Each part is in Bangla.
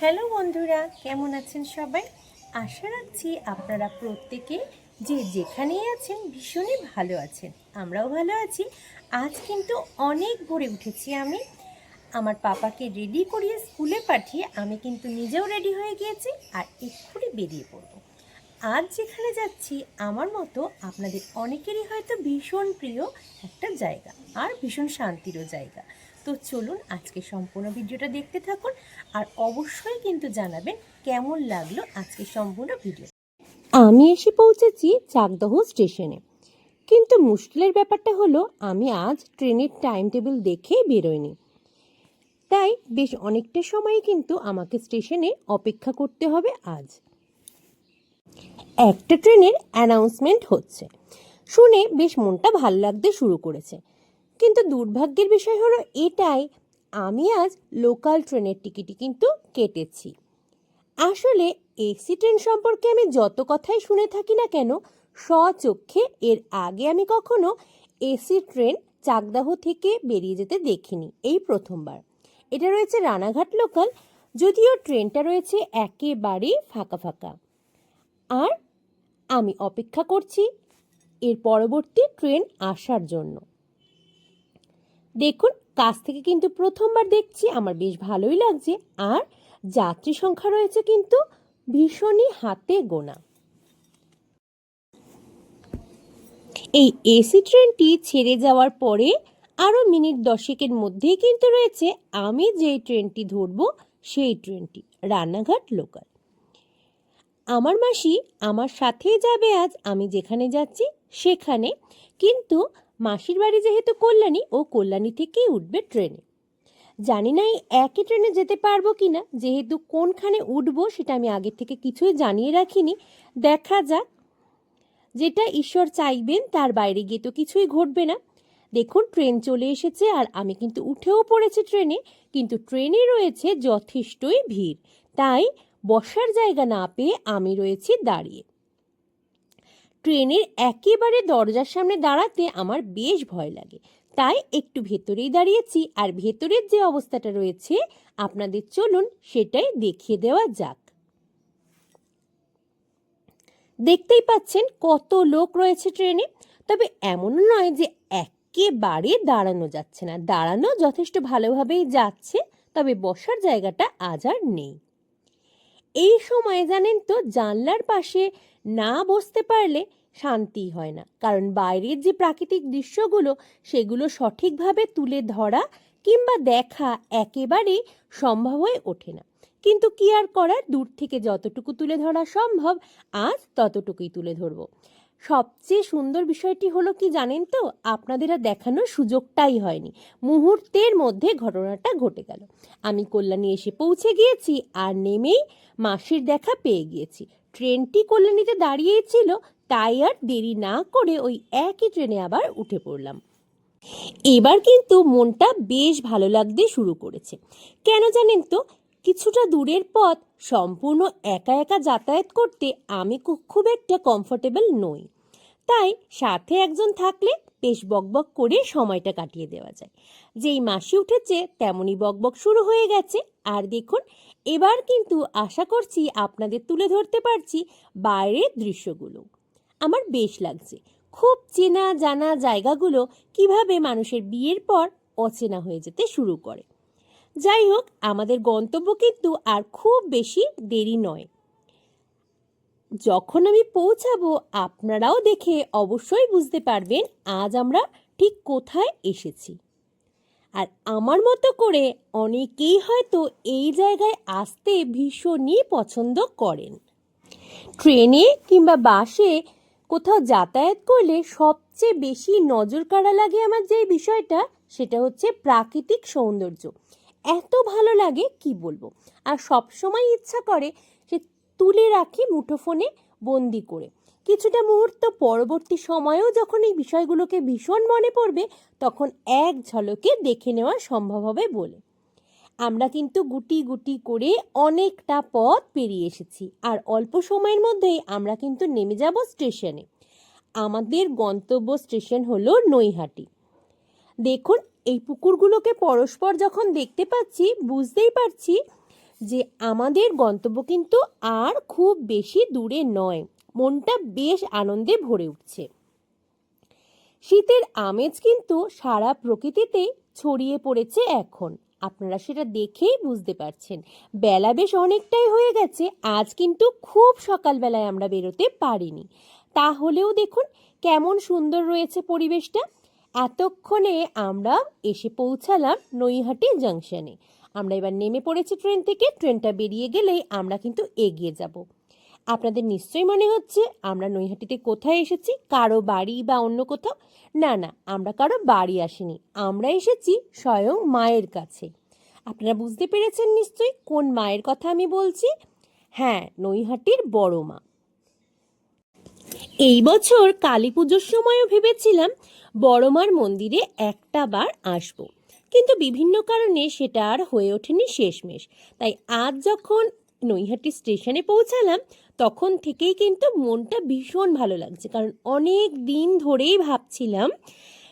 হ্যালো বন্ধুরা, কেমন আছেন সবাই? আশা রাখছি আপনারা প্রত্যেকে যে যেখানেই আছেন ভীষণই ভালো আছেন। আমরাও ভালো আছি। আজ কিন্তু অনেক ভোরে উঠেছি আমি। আমার পাপাকে রেডি করিয়ে স্কুলে পাঠিয়ে আমি কিন্তু নিজেও রেডি হয়ে গিয়েছি আর এক্ষুনি বেরিয়ে পড়ব। আজ যেখানে যাচ্ছি, আমার মতো আপনাদের অনেকেরই হয়তো ভীষণ প্রিয় একটা জায়গা আর ভীষণ শান্তিরও জায়গা। তো চলুন আজকে সম্পূর্ণ ভিডিওটা দেখতে থাকুন আর অবশ্যই কিন্তু জানাবেন কেমন লাগল আজকে সম্পূর্ণ ভিডিও। আমি এসে পৌঁছেছি চাকদহ স্টেশনে। কিন্তু মুশকিলের ব্যাপারটা হলো, আমি আজ ট্রেনের টাইম টেবিল দেখে বেরোইনি। তাই বেশ অনেকটা সময় কিন্তু আমাকে স্টেশনে অপেক্ষা করতে হবে আজ। একটা ট্রেনের অ্যানাউন্সমেন্ট হচ্ছে। শুনে বেশ মনটা ভালো লাগতে শুরু করেছে। কিন্তু দুর্ভাগ্যের বিষয় হলো এটাই, আমি আজ লোকাল ট্রেনের টিকিটই কিন্তু কেটেছি। আসলে এসি ট্রেন সম্পর্কে আমি যত কথাই শুনে থাকি না কেন, স্বচক্ষে এর আগে আমি কখনো এসি ট্রেন চাকদাহ থেকে বেরিয়ে যেতে দেখিনি, এই প্রথমবার। এটা রয়েছে রানাঘাট লোকাল, যদিও ট্রেনটা রয়েছে একেবারেই ফাঁকা ফাঁকা। আর আমি অপেক্ষা করছি এর পরবর্তী ট্রেন আসার জন্য। দেখুন, কাছ থেকে কিন্তু প্রথমবার দেখছি, আমার বেশ ভালোই লাগছে। আর যাত্রী সংখ্যা রয়েছে কিন্তু ভীষণই হাতে গোনা। এই এসি ট্রেনটি ছেড়ে যাওয়ার পরে আরও মিনিট দশেকের মধ্যেই কিন্তু রয়েছে, আমি যেই ট্রেনটি ধরবো, সেই ট্রেনটি রানাঘাট লোকাল। আমার মাসি আমার সাথেই যাবে আজ, আমি যেখানে যাচ্ছি সেখানে। কিন্তু মাসির বাড়ি যেহেতু কল্যাণী, ও কল্যাণী থেকেই উঠবে ট্রেনে। জানি না এই একই ট্রেনে যেতে পারব কি না যেহেতু কোনখানে উঠবো সেটা আমি আগের থেকে কিছুই জানিয়ে রাখিনি। দেখা যাক, যেটা ঈশ্বর চাইবেন তার বাইরে গিয়ে তো কিছুই ঘটবে না। দেখুন, ট্রেন চলে এসেছে আর আমি কিন্তু উঠেও পড়েছি ট্রেনে, কিন্তু ট্রেনে রয়েছে যথেষ্টই ভিড়। তাই বসার জায়গা না পেয়ে আমি রয়েছি দাঁড়িয়ে। ট্রেনের একেবারে দরজার সামনে দাঁড়াতে আমার বেশ ভয় লাগে। তাই একটু ভেতরেই দাঁড়িয়েছি আর ভেতরের যে অবস্থাটা রয়েছে, আপনাদের চলুন সেটাই দেখিয়ে দেওয়া যাক। দেখতেই পাচ্ছেন কত লোক রয়েছে ট্রেনে। তবে এমনও নয় যে একেবারে দাঁড়ানো যাচ্ছে না। দাঁড়ানো যথেষ্ট ভালোভাবেই যাচ্ছে, তবে বসার জায়গাটা আজ আর নেই। এই সময় জানেন তো, জানলার পাশে না বসতে পারলে শান্তি হয় না। কারণ বাইরের যে প্রাকৃতিক দৃশ্যগুলো, সেগুলো সঠিকভাবে তুলে ধরা কিংবা দেখা একেবারেই সম্ভব হয়ে ওঠে না। কিন্তু কি আর করার? দূর থেকে যতটুকু তুলে ধরা সম্ভব, আজ ততটুকুই তুলে ধরব। সবচেয়ে সুন্দর বিষয়টি হলো কি জানেন তো? আপনাদের আর দেখানোর সুযোগটাই হয়নি। মুহূর্তের মধ্যে ঘটনাটা ঘটে গেল। আমি কল্যাণী এসে পৌঁছে গিয়েছি আর নেমেই মাসির দেখা পেয়ে গিয়েছি। ট্রেনটি কল্যাণীতে দাঁড়িয়েই ছিল, তাই আর দেরি না করে ওই একই ট্রেনে আবার উঠে পড়লাম। এবার কিন্তু মনটা বেশ ভালো লাগতে শুরু করেছে। কেন জানেন তো? কিছুটা দূরের পথ সম্পূর্ণ একা একা যাতায়াত করতে আমি খুব একটা কমফোর্টেবল নই। তাই সাথে একজন থাকলে বেশ বকবক করে সময়টা কাটিয়ে দেওয়া যায়। যেই মাসি উঠেছে তেমনই বকবক শুরু হয়ে গেছে। আর দেখুন, এবার কিন্তু আশা করছি আপনাদের তুলে ধরতে পারছি বাইরের দৃশ্যগুলো। আমার বেশ লাগছে। খুব চেনা জানা জায়গাগুলো কীভাবে মানুষের বিয়ের পর অচেনা হয়ে যেতে শুরু করে। যাই হোক, আমাদের গন্তব্য কিন্তু আর খুব বেশি দেরি নয়। যখন আমি পৌঁছাবো, আপনারাও দেখে অবশ্যই বুঝতে পারবেন আজ আমরা ঠিক কোথায় এসেছি। আর আমার মতো করে অনেকেই হয়তো এই জায়গায় আসতে ভীষণই পছন্দ করেন। ট্রেনে কিংবা বাসে কোথাও যাতায়াত করলে সবচেয়ে বেশি নজর কাড়া লাগে আমার যে বিষয়টা, সেটা হচ্ছে প্রাকৃতিক সৌন্দর্য। এত ভালো লাগে, কি বলব? আর সব সময় ইচ্ছা করে তুলে রাখি মুঠোফোনে বন্দি করে। কিছুটা মুহূর্ত পরবর্তী সময়েও যখন এই বিষয়গুলোকে ভীষণ মনে পড়বে, তখন এক ঝলকে দেখে নেওয়া সম্ভব হবে বলে। আমরা কিন্তু গুটি গুটি করে অনেকটা পথ পেরিয়ে এসেছি, আর অল্প সময়ের মধ্যেই আমরা কিন্তু নেমে যাব স্টেশনে। আমাদের গন্তব্য স্টেশন হলো নৈহাটি। দেখুন, এই পুকুরগুলোকে পরস্পর যখন দেখতে পাচ্ছি, বুঝতেই পারছি যে আমাদের গন্তব্য কিন্তু আর খুব বেশি দূরে নয়। মনটা বেশ আনন্দে ভরে উঠছে। শীতের আমেজ কিন্তু সারা প্রকৃতিতে ছড়িয়ে পড়েছে এখন। আপনারা সেটা দেখেই বুঝতে পারছেন। বেলা বেশ অনেকটাই হয়ে গেছে, আজ কিন্তু খুব সকালবেলায় আমরা বেরোতে পারিনি। তাহলেও দেখুন কেমন সুন্দর রয়েছে পরিবেশটা। এতক্ষণে আমরা এসে পৌঁছালাম নৈহাটি জাংশনে। আমরা এবার নেমে পড়েছি ট্রেন থেকে। ট্রেনটা বেরিয়ে গেলেই আমরা কিন্তু এগিয়ে যাব। আপনাদের নিশ্চয়ই মনে হচ্ছে আমরা নৈহাটিতে কোথায় এসেছি? কারও বাড়ি বা অন্য কোথাও? না না, আমরা কারও বাড়ি আসিনি। আমরা এসেছি স্বয়ং মায়ের কাছে। আপনারা বুঝতে পেরেছেন নিশ্চয়ই কোন মায়ের কথা আমি বলছি? হ্যাঁ নৈহাটির বড় মা। এই বছর কালী পুজোর সময়ও ভেবেছিলাম বড়মার মন্দিরে একটা বার আসব। কিন্তু বিভিন্ন কারণে সেটা আর হয়ে ওঠেনি শেষমেশ। তাই আজ যখন নৈহাটি স্টেশনে পৌঁছালাম, তখন থেকেই কিন্তু মনটা ভীষণ ভালো লাগছে। কারণ অনেক দিন ধরেই ভাবছিলাম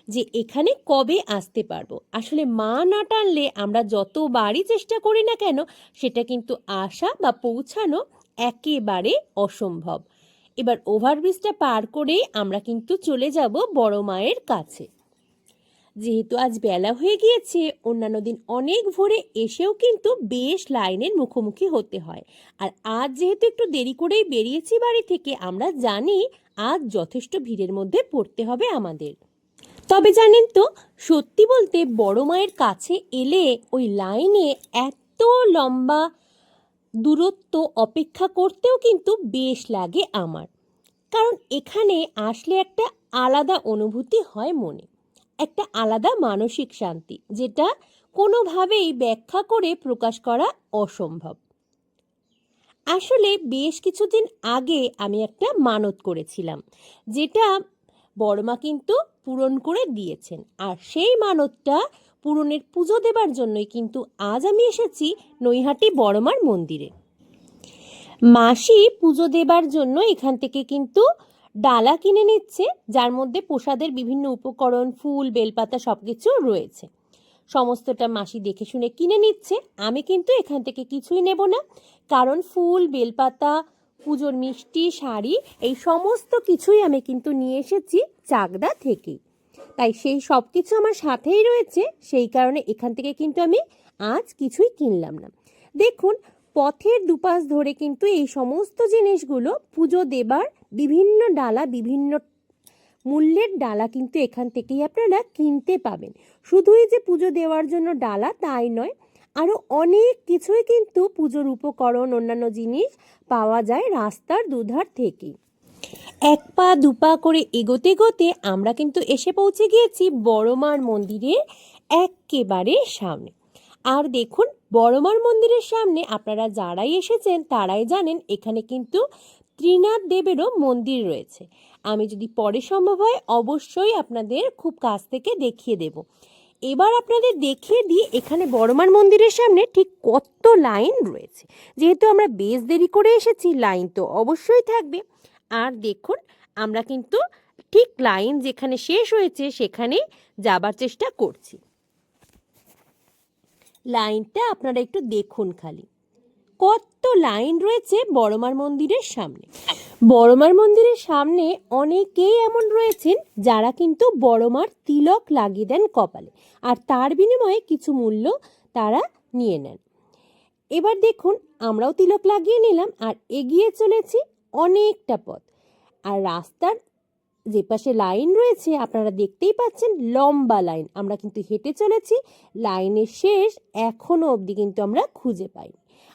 যে এখানে কবে আসতে পারব। আসলে মা না টানলে আমরা যতবারই চেষ্টা করি না কেন, সেটা কিন্তু আসা বা পৌঁছানো একেবারে অসম্ভব। এবার ওভারব্রিজটা পার করেই আমরা কিন্তু চলে যাব বড় মায়ের কাছে। যেহেতু আজ বেলা হয়ে গিয়েছে, অন্যান্য দিন অনেক ভোরে এসেও কিন্তু বেশ লাইনের মুখোমুখি হতে হয়। আর আজ যেহেতু একটু দেরি করেই বেরিয়েছি বাড়ি থেকে, আমরা জানি আজ যথেষ্ট ভিড়ের মধ্যে পড়তে হবে আমাদের। তবে জানেন তো, সত্যি বলতে বড় মায়ের কাছে এলে ওই লাইনে এত লম্বা দূরত্ব অপেক্ষা করতেও কিন্তু বেশ লাগে আমার। কারণ এখানে আসলে একটা আলাদা অনুভূতি হয় মনে। একটা আলাদা মানসিক শান্তি, যেটা কোনোভাবেই ব্যাখ্যা করে প্রকাশ করা অসম্ভব। আসলে বেশ কিছুদিন আগে আমি একটা মানত করেছিলাম, যেটা বড়মা কিন্তু পূরণ করে দিয়েছেন। আর সেই মানতটা পূরণের পুজো দেবার জন্যই কিন্তু আজ আমি এসেছি নৈহাটি বড়মার মন্দিরে। মাসি পুজো দেবার জন্য এখান থেকে কিন্তু ডালা কিনে নিচ্ছে, যার মধ্যে প্রসাদের বিভিন্ন উপকরণ, ফুল, বেলপাতা সব কিছু রয়েছে। সমস্তটা মাসি দেখে শুনে কিনে নিচ্ছে। আমি কিন্তু এখান থেকে কিছুই নেব না, কারণ ফুল, বেলপাতা, পুজোর মিষ্টি, শাড়ি, এই সমস্ত কিছুই আমি কিন্তু নিয়ে এসেছি চাকদা থেকেই। তাই সেই সব কিছু আমার সাথেই রয়েছে, সেই কারণে এখান থেকে কিন্তু আমি আজ কিছুই কিনলাম না। দেখুন, পথের দুপাশ ধরে কিন্তু এই সমস্ত জিনিসগুলো পুজো দেবার বিভিন্ন ডালা, বিভিন্ন মূল্যের ডালা কিন্তু এখান থেকেই আপনারা কিনতে পাবেন। শুধুই যে পুজো দেওয়ার জন্য ডালা, তাই নয় আরও অনেক কিছুই কিন্তু পুজোর উপকরণ, অন্যান্য জিনিস পাওয়া যায় রাস্তার দুধার থেকেই। এক পা দুপা করে এগোতে এগোতে আমরা কিন্তু এসে পৌঁছে গিয়েছি বড়মার মন্দিরের একেবারে সামনে। আর দেখুন, বড়মার মন্দিরের সামনে আপনারা যারাই এসেছেন, তারাই জানেন এখানে কিন্তু ত্রিনাথ দেবেরও মন্দির রয়েছে। আমি যদি পরে সম্ভব হয়, অবশ্যই আপনাদের খুব কাছ থেকে দেখিয়ে দেব। এবার আপনাদের দেখিয়ে দিই, এখানে বড়মার মন্দিরের সামনে ঠিক কত লাইন রয়েছে। যেহেতু আমরা বেশ দেরি করে এসেছি, লাইন তো অবশ্যই থাকবে। আর দেখুন, আমরা কিন্তু ঠিক লাইন যেখানে শেষ হয়েছে, সেখানে যাবার চেষ্টা করছি। লাইনটা আপনারা একটু দেখুন খালি। কত লাইন রয়েছে বড়মার মন্দিরের সামনে? বড়মার মন্দিরের সামনে অনেকেই এমন রয়েছেন যারা কিন্তু বড়মার তিলক লাগিয়ে দেন কপালে আর তার বিনিময়ে কিছু মূল্য তারা নিয়ে নেন। এবার দেখুন, আমরাও তিলক লাগিয়ে নিলাম আর এগিয়ে চলেছি অনেকটা পথ। আর রাস্তার যে পাশে লাইন রয়েছে, আপনারা দেখতেই পাচ্ছেন লম্বা লাইন। আমরা কিন্তু হেঁটে চলেছি, লাইনের শেষ এখনও অবধি কিন্তু আমরা খুঁজে পাই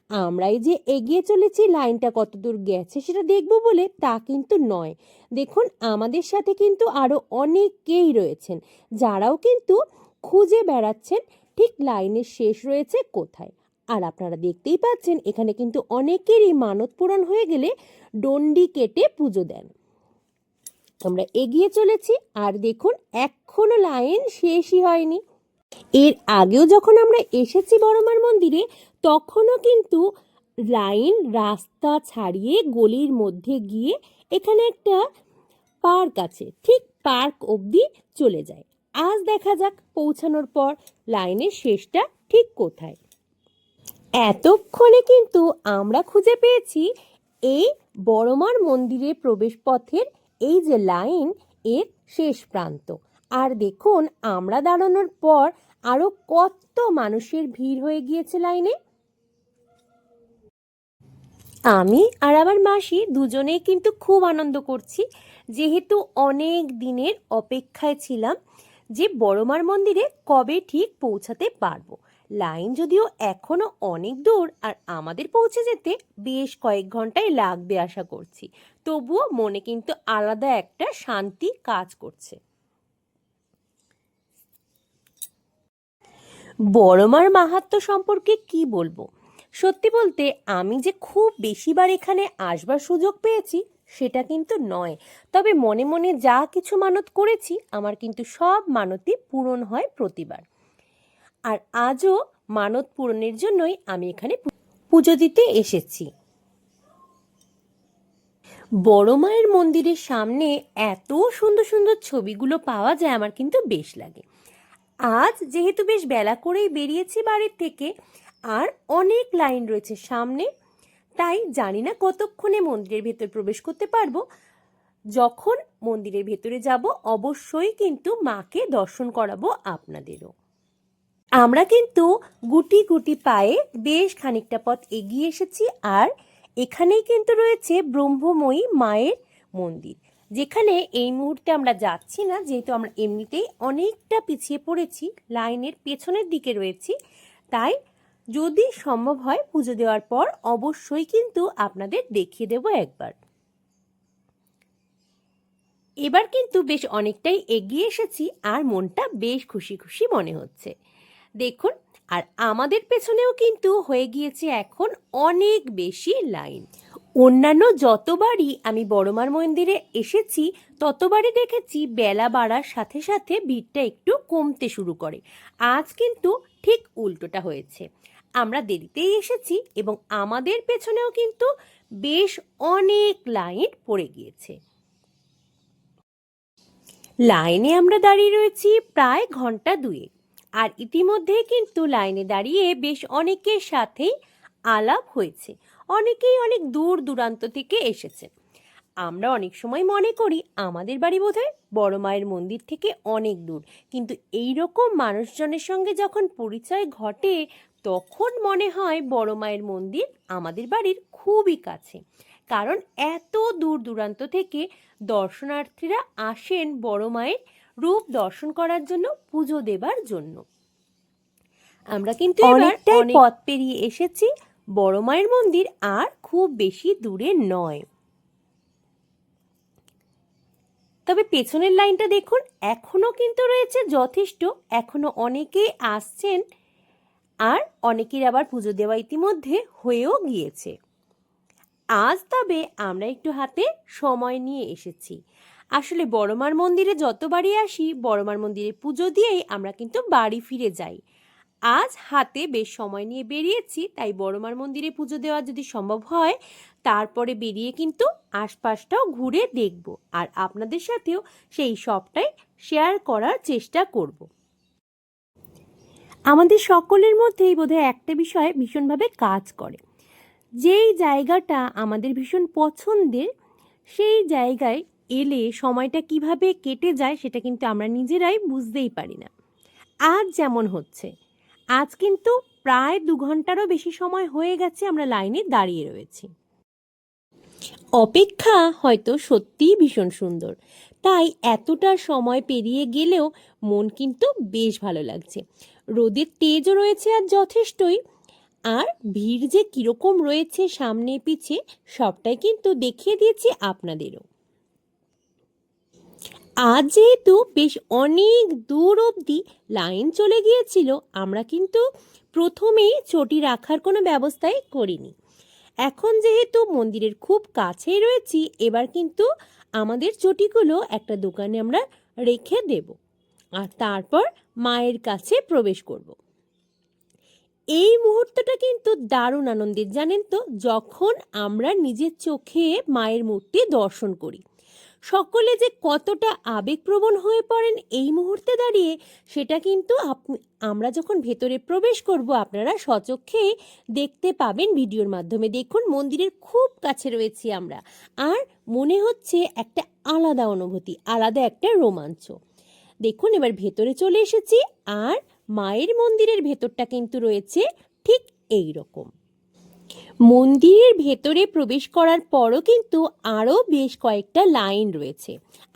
আমরাই যে এগিয়ে চলেছি, লাইনটা কত দূর গেছে সেটা দেখব বলে তা কিন্তু নয়। দেখুন, আমাদের সাথে কিন্তু আরও অনেকেই রয়েছেন, যারাও কিন্তু খুঁজে বেড়াচ্ছেন, ঠিক লাইনের শেষ রয়েছে কোথায়? আর আপনারা দেখতেই পাচ্ছেন, এখানে কিন্তু অনেকেরই মানত পূরণ হয়ে গেলে ডন্ডি কেটে পুজো দেন। আমরা এগিয়ে চলেছি, আর দেখুন, এখনও লাইন শেষই হয়নি। এর আগেও যখন আমরা এসেছি বড়মার মন্দিরে তখনও কিন্তু লাইন রাস্তা ছাড়িয়ে গলির মধ্যে গিয়ে এখানে একটা পার্ক আছে। ঠিক পার্ক অবধি চলে যায়। আজ দেখা যাক পৌঁছানোর পর লাইনের শেষটা ঠিক কোথায়। এতক্ষণে কিন্তু আমরা খুঁজে পেয়েছি এই বড়মার মন্দিরের প্রবেশপথের এই যে লাইন, এর শেষ প্রান্ত। আর দেখুন, আমরা দাঁড়ানোর পর আরও কত মানুষের ভিড় হয়ে গিয়েছে লাইনে। আমি আর আমার মাসি দুজনেই কিন্তু খুব আনন্দ করছি। যেহেতু অনেক দিনের অপেক্ষায় ছিলাম যে বড়মার মন্দিরে কবে ঠিক পৌঁছাতে পারব। লাইন যদিও এখনও অনেক দূর আর আমাদের পৌঁছে যেতে বেশ কয়েক ঘন্টায় লাগবে আশা করছি। তবুও মনে কিন্তু আলাদা একটা শান্তি কাজ করছে। বড়মার মাহাত্ম্য সম্পর্কে কি বলব? সত্যি বলতে, আমি যে খুব বেশিবার এখানে আসবার সুযোগ পেয়েছি, সেটা কিন্তু নয়। তবে মনে মনে যা কিছু মানত করেছি, আমার কিন্তু সব মানতই পূরণ হয় প্রতিবার। আর আজও মানত পূরণের জন্যই আমি এখানে পুজো দিতে এসেছি। বড় মায়ের মন্দিরের সামনে এত সুন্দর সুন্দর ছবিগুলো পাওয়া যায় আমার কিন্তু বেশ লাগে। আজ যেহেতু বেশ বেলা করেই বেরিয়েছি বাড়ির থেকে আর অনেক লাইন রয়েছে সামনে। তাই জানি না কতক্ষণে মন্দিরের ভেতর প্রবেশ করতে পারব। যখন মন্দিরের ভেতরে যাব, অবশ্যই কিন্তু মাকে দর্শন করাবো আপনাদেরও। আমরা কিন্তু গুটি গুটি পায়ে বেশ খানিকটা পথ এগিয়ে এসেছি আর এখানেই কিন্তু রয়েছে ব্রহ্মময়ী মায়ের মন্দির। যেখানে এই মুহূর্তে আমরা যাচ্ছি না, যেহেতু আমরা এমনিতেই অনেকটা পিছিয়ে পড়েছি, লাইনের পেছনের দিকে রয়েছি। তাই যদি সম্ভব হয় পুজো দেওয়ার পর অবশ্যই কিন্তু আপনাদের দেখিয়ে দেব একবার। এবার কিন্তু বেশ অনেকটাই এগিয়ে এসেছি আর মনটা বেশ খুশি খুশি মনে হচ্ছে। দেখুন, আর আমাদের পেছনেও কিন্তু হয়ে গিয়েছে এখন অনেক বেশি লাইন। অন্যান্য যতবারই আমি বড়মার মন্দিরে এসেছি, ততবারই দেখেছি বেলা বাড়ার সাথে সাথে ভিড়টা একটু কমতে শুরু করে। আজ কিন্তু ঠিক উল্টোটা হয়েছে। আমরা দেরিতেই এসেছি এবং আমাদের পেছনেও কিন্তু বেশ অনেক লাইন পড়ে গিয়েছে। লাইনে আমরা দাঁড়িয়ে রয়েছি প্রায় ঘণ্টা দুয়ে আর ইতিমধ্যে কিন্তু লাইনে দাঁড়িয়ে বেশ অনেকের সাথেই আলাপ হয়েছে, অনেকেই অনেক দূর দূরান্ত থেকে এসেছে। আমরা অনেক সময় মনে করি আমাদের বাড়ি বোধহয় বড় মায়ের মন্দির থেকে অনেক দূর, কিন্তু এই রকম মানুষজনের সঙ্গে যখন পরিচয় ঘটে তখন মনে হয় বড় মায়ের মন্দির আমাদের বাড়ির খুবই কাছে। কারণ এত দূর দূরান্ত থেকে দর্শনার্থীরা আসেন বড় মায়ের রূপ দর্শন করার জন্য পুজো দেবার জন্য। আমরা কিন্তু অনেকটাই পথ পেরিয়ে এসেছি। বড় মায়ের মন্দির আর খুব বেশি দূরে নয়। তবে পেছনের লাইনটা দেখুন এখনও কিন্তু রয়েছে যথেষ্ট। এখনও অনেকেই আসছেন আর অনেকের আবার পুজো দেওয়া ইতিমধ্যে হয়েও গিয়েছে। আজ তবে আমরা একটু হাতে সময় নিয়ে এসেছি। আসলে বড়মার মন্দিরে যতবারই আসি, বড়মার মন্দিরে পুজো দিয়েই আমরা কিন্তু বাড়ি ফিরে যাই। আজ হাতে বেশ সময় নিয়ে বেরিয়েছি, তাই বড়মার মন্দিরে পুজো দেওয়া যদি সম্ভব হয়, তারপরে বেরিয়ে কিন্তু আশপাশটাও ঘুরে দেখব। আর আপনাদের সাথেও সেই সবটাই শেয়ার করার চেষ্টা করব। আমাদের সকলের মধ্যেই বোধহয় একটা বিষয় ভীষণভাবে কাজ করে। যেই জায়গাটা আমাদের ভীষণ পছন্দের, সেই জায়গায় এলে সময়টা কীভাবে কেটে যায় সেটা কিন্তু আমরা নিজেরাই বুঝতেই পারি না। আজ যেমন হচ্ছে, আজ কিন্তু প্রায় দু ঘন্টারও বেশি সময় হয়ে গেছে আমরা লাইনে দাঁড়িয়ে রয়েছি। অপেক্ষা হয়তো সত্যিই ভীষণ সুন্দর, তাই এতটা সময় পেরিয়ে গেলেও মন কিন্তু বেশ ভালো লাগছে। রোদের তেজও রয়েছে আর যথেষ্টই। আর ভিড় যে কীরকম রয়েছে সামনে পিছে, সবটাই কিন্তু দেখিয়ে দিয়েছি আপনাদেরও। আজ যেহেতু বেশ অনেক দূর অবধি লাইন চলে গিয়েছিল, আমরা কিন্তু প্রথমেই চটি রাখার কোনো ব্যবস্থাই করিনি। এখন যেহেতু মন্দিরের খুব কাছেই রয়েছি, এবার কিন্তু আমাদের চটিগুলো একটা দোকানে আমরা রেখে দেব। আর তারপর মায়ের কাছে প্রবেশ করব। এই মুহূর্তটা কিন্তু দারুণ আনন্দের, জানেন তো? যখন আমরা নিজের চোখে মায়ের মূর্তি দর্শন করি, সকলে যে কতটা আবেগপ্রবণ হয়ে পড়েন এই মুহূর্তে দাঁড়িয়ে, সেটা কিন্তু আমরা যখন ভেতরে প্রবেশ করব, আপনারা সচক্ষে দেখতে পাবেন ভিডিওর মাধ্যমে। দেখুন, মন্দিরের খুব কাছে রয়েছি আমরা। আর মনে হচ্ছে একটা আলাদা অনুভূতি, আলাদা একটা রোমাঞ্চ। দেখুন, এবার ভেতরে চলে এসেছি আর মায়ের মন্দিরের ভেতরটা কিন্তু রয়েছে ঠিক এই রকম মন্দিরের ভেতরে প্রবেশ করার পরও কিন্তু আরও বেশ কয়েকটা লাইন রয়েছে।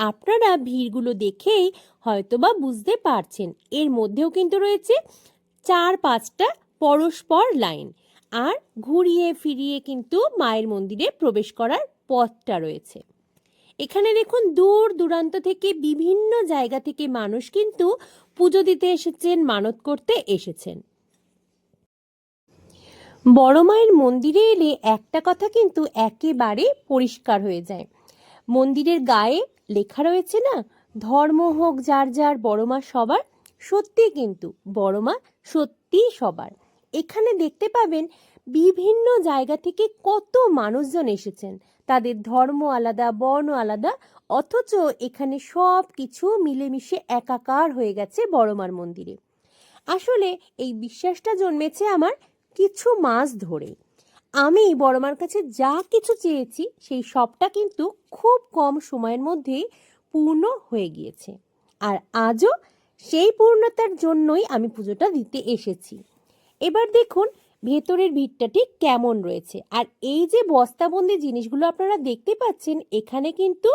আপনারা ভিড়গুলো দেখেই হয়তোবা বুঝতে পারছেন, এর মধ্যেও কিন্তু রয়েছে চার পাঁচটা পরস্পর লাইন। আর ঘুরিয়ে ফিরিয়ে কিন্তু মায়ের মন্দিরে প্রবেশ করার পথটা রয়েছে। এখানে দেখুন, দূর দূরান্ত থেকে বিভিন্ন জায়গা থেকে মানুষ কিন্তু পুজো দিতে এসেছেন, মানত করতে এসেছেন। বড় মায়ের মন্দিরে এলে একটা কথা কিন্তু একেবারে পরিষ্কার হয়ে যায়। মন্দিরের গায়ে লেখা রয়েছে না, ধর্ম হোক যার যার, বড় মা সবার, সত্যি কিন্তু, বড় মা সত্যি সবার। এখানে দেখতে পাবেন, বিভিন্ন জায়গা থেকে কত মানুষজন এসেছেন। তাদের ধর্ম আলাদা, বর্ণ আলাদা, অথচ এখানে সব কিছু মিলেমিশে একাকার হয়ে গেছে বড়মার মন্দিরে। আসলে এই বিশ্বাসটা জন্মেছে আমার কিছু মাস ধরে আমি বড়মার কাছে যা কিছু চেয়েছি, সেই সবটা কিন্তু খুব কম সময়ের মধ্যেই পূর্ণ হয়ে গিয়েছে। আর আজও সেই পূর্ণতার জন্যই আমি পুজোটা দিতে এসেছি। এবার দেখুন ভেতরের ভিড়টা ঠিক কেমন রয়েছে। আর এই যে বস্তাবন্দি জিনিসগুলো আপনারা দেখতে পাচ্ছেন, এখানে কিন্তু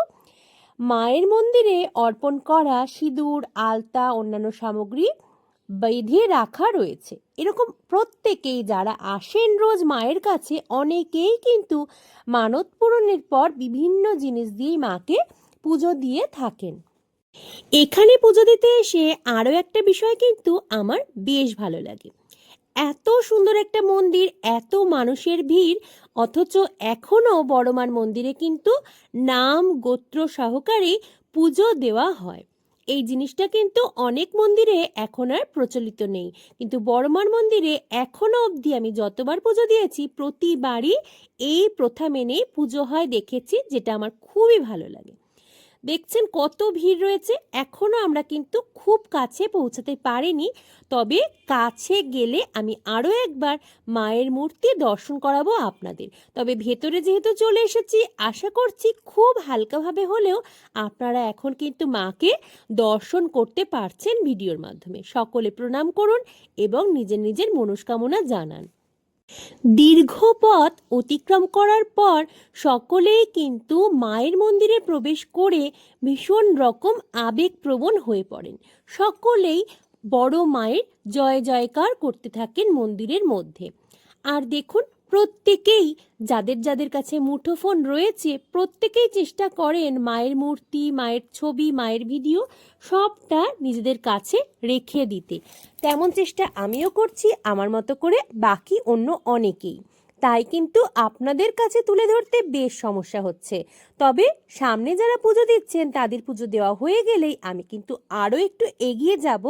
মায়ের মন্দিরে অর্পণ করা সিঁদুর, আলতা, অন্যান্য সামগ্রী বেঁধে রাখা রয়েছে। এরকম প্রত্যেকেই যারা আসেন রোজ মায়ের কাছে, অনেকেই কিন্তু মানত পূরণের পর বিভিন্ন জিনিস দিয়ে মাকে পুজো দিয়ে থাকেন। এখানে পুজো দিতে এসে আরও একটা বিষয় কিন্তু আমার বেশ ভালো লাগে। এত সুন্দর একটা মন্দির, এত মানুষের ভিড়, অথচ এখনও বড়মার মন্দিরে কিন্তু নাম, গোত্র সহকারে পুজো দেওয়া হয়। এই জিনিসটা কিন্তু অনেক মন্দিরে এখন আর প্রচলিত নেই। কিন্তু বড়মার মন্দিরে এখনও অবধি আমি যতবার পুজো দিয়েছি, প্রতিবারই এই প্রথা মেনে পুজো হয় দেখেছি, যেটা আমার খুবই ভালো লাগে। দেখছেন কত ভিড় রয়েছে, এখনও আমরা কিন্তু খুব কাছে পৌঁছাতে পারিনি। তবে কাছে গেলে আমি আরও একবার মায়ের মূর্তি দর্শন করাবো আপনাদের। তবে ভেতরে যেহেতু চলে এসেছি, আশা করছি খুব হালকাভাবে হলেও আপনারা এখন কিন্তু মাকে দর্শন করতে পারছেন ভিডিওর মাধ্যমে। সকলে প্রণাম করুন এবং নিজের নিজের মনস্কামনা জানান। দীর্ঘ পথ অতিক্রম করার পর সকলেই কিন্তু মায়ের মন্দিরে প্রবেশ করে ভীষণ রকম আবেগপ্রবণ হয়ে পড়েন। সকলেই বড় মায়ের জয় জয়কার করতে থাকেন মন্দিরের মধ্যে। আর দেখুন প্রত্যেকেই, যাদের যাদের কাছে মুঠোফোন রয়েছে, প্রত্যেকেই চেষ্টা করেন মায়ের মূর্তি, মায়ের ছবি, মায়ের ভিডিও সবটা নিজেদের কাছে রেখে দিতে। তেমন চেষ্টা আমিও করছি, আমার মতো করে বাকি অন্য অনেকেই। তাই কিন্তু আপনাদের কাছে তুলে ধরতে বেশ সমস্যা হচ্ছে। তবে সামনে যারা পুজো দিচ্ছেন, তাদের পুজো দেওয়া হয়ে গেলেই আমি কিন্তু আরও একটু এগিয়ে যাব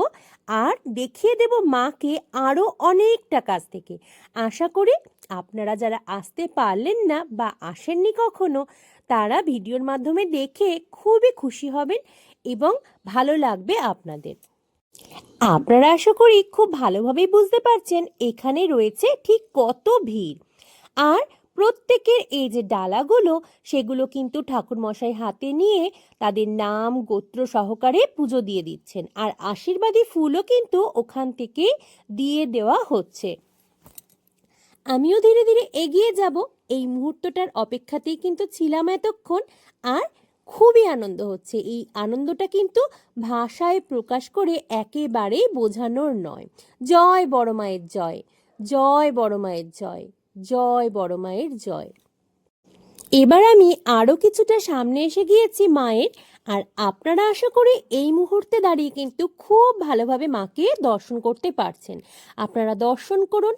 আর দেখিয়ে দেব মাকে আরও অনেকটা কাছ থেকে। আশা করি আপনারা যারা আসতে পারলেন না বা আসেননি কখনো, তারা ভিডিওর মাধ্যমে দেখে খুবই খুশি হবেন এবং ভালো লাগবে আপনাদের। আপনারা আশা করি খুব ভালোভাবেই বুঝতে পারছেন, এখানে রয়েছে ঠিক কত ভিড়। আর প্রত্যেকের এই যে ডালাগুলো, সেগুলো কিন্তু ঠাকুর মশাই হাতে নিয়ে তাদের নাম, গোত্র সহকারে পুজো দিয়ে দিচ্ছেন। আর আশীর্বাদী ফুলও কিন্তু ওখান থেকে দিয়ে দেওয়া হচ্ছে। আমিও ধীরে ধীরে এগিয়ে যাব। এই মুহূর্তটার অপেক্ষাতেই কিন্তু ছিলাম এতক্ষণ আর খুবই আনন্দ হচ্ছে। এই আনন্দটা কিন্তু ভাষায় প্রকাশ করে একেবারেই বোঝানোর নয়। জয় বড় মায়ের জয় জয় বড় মায়ের জয়। জয় বড় মায়ের জয়। এবার আমি আরও কিছুটা সামনে এসে গিয়েছি মায়ের, আর আপনারা আশা করি এই মুহূর্তে দাঁড়িয়ে কিন্তু খুব ভালোভাবে মাকে দর্শন করতে পারছেন। আপনারা দর্শন করুন,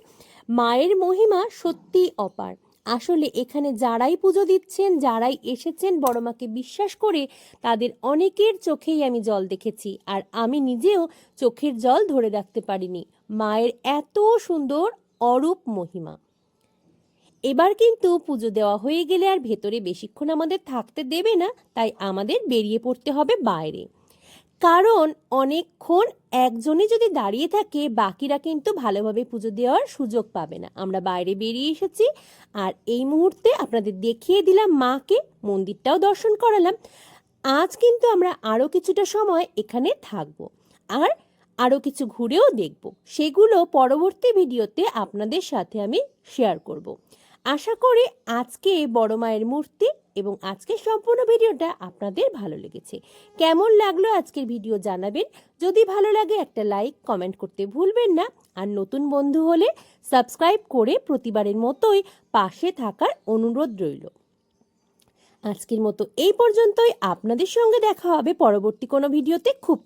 মায়ের মহিমা সত্যি অপার। আসলে এখানে যারাই পুজো দিচ্ছেন, যারাই এসেছেন, বড় মাকে বিশ্বাস করে তাদের অনেকের চোখেই আমি জল দেখেছি, আর আমি নিজেও চোখের জল ধরে রাখতে পারিনি। মায়ের এত সুন্দর, অরূপ মহিমা। এবার কিন্তু পুজো দেওয়া হয়ে গেলে আর ভেতরে বেশিক্ষণ আমাদের থাকতে দেবে না, তাই আমাদের বেরিয়ে পড়তে হবে বাইরে। কারণ অনেকক্ষণ একজনে যদি দাঁড়িয়ে থাকে, বাকিরা কিন্তু ভালোভাবে পুজো দেওয়ার সুযোগ পাবে না। আমরা বাইরে বেরিয়ে এসেছি আর এই মুহূর্তে আপনাদের দেখিয়ে দিলাম মাকে, মন্দিরটাও দর্শন করালাম। আজ কিন্তু আমরা আরও কিছুটা সময় এখানে থাকব আর আরও কিছু ঘুরেও দেখব। সেগুলো পরবর্তী ভিডিওতে আপনাদের সাথে আমি শেয়ার করব। আশা করি আজকে বড় মায়ের মূর্তি এবং আজকের সম্পূর্ণ ভিডিওটা আপনাদের ভালো লেগেছে। কেমন লাগল আজকের ভিডিও জানাবেন। যদি ভালো লাগে একটা লাইক, কমেন্ট করতে ভুলবেন না। আর নতুন বন্ধু হলে সাবস্ক্রাইব করে প্রতিবারের মতোই পাশে থাকার অনুরোধ রইল। আজকের মতো এই পর্যন্তই। আপনাদের সঙ্গে দেখা হবে পরবর্তী কোনো ভিডিওতে। খুব।